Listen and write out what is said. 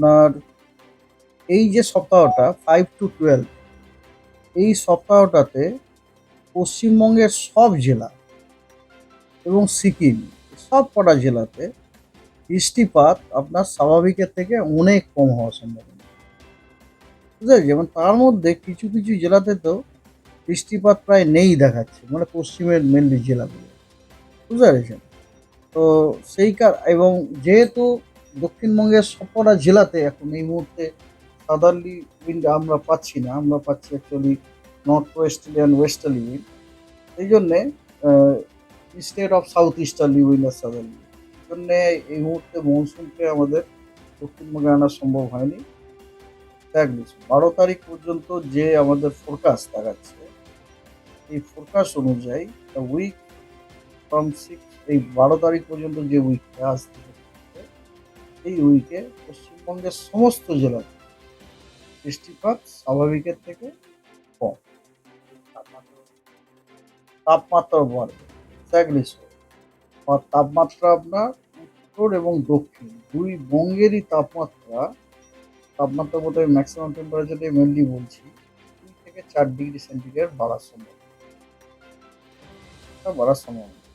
আপনার এই যে সপ্তাহটা ফাইভ টু টুয়েলভ এই সপ্তাহটাতে পশ্চিমবঙ্গের সব জেলা এবং সিকিম, সব কটা জেলাতে বৃষ্টিপাত আপনার স্বাভাবিকের থেকে অনেক কম হওয়ার সম্ভাবনা। বুঝতে? যেমন তার মধ্যে কিছু কিছু জেলাতে তো বৃষ্টিপাত প্রায় নেই দেখাচ্ছে মানে পশ্চিমের মেনলি জেলাগুলো। বুঝতে পেরেছেন? তো সেই কার, এবং যেহেতু দক্ষিণবঙ্গের সবকটা জেলাতে এখন এই মুহূর্তে সাদারলি উইন্ড আমরা পাচ্ছি না আমরা পাচ্ছি actually north westerly and westerly wind এই জন্যে state of south easterly wind R southerly এই জন্যে এই মুহূর্তে মনসুনকে আমাদের দক্ষিণবঙ্গে আনা সম্ভব হয়নি। দেখ বারো তারিখ পর্যন্ত যে আমাদের ফোরকাস্ট দেখাচ্ছে এই ফোরকাস্ট অনুযায়ী উইক ফ্রম সিক্স এই বারো তারিখ পর্যন্ত যে উইকটা চলছে, এই উইকে পশ্চিমবঙ্গের সমস্ত জেলাতে বৃষ্টিপাত স্বাভাবিকের থেকে কম। তাপমাত্রা বাড়বে। এক্স্যাক্টলি তাপমাত্রা আপনার উত্তর এবং দক্ষিণ দুই বঙ্গেরই তাপমাত্রা তাপমাত্রা বোধ হয় ম্যাক্সিমাম টেম্পারেচারে মেনলি বলছি, দুই থেকে চার ডিগ্রি সেন্টিগ্রেড বাড়ার সম্ভাবনা। বাড়ার সম্ভাবনা।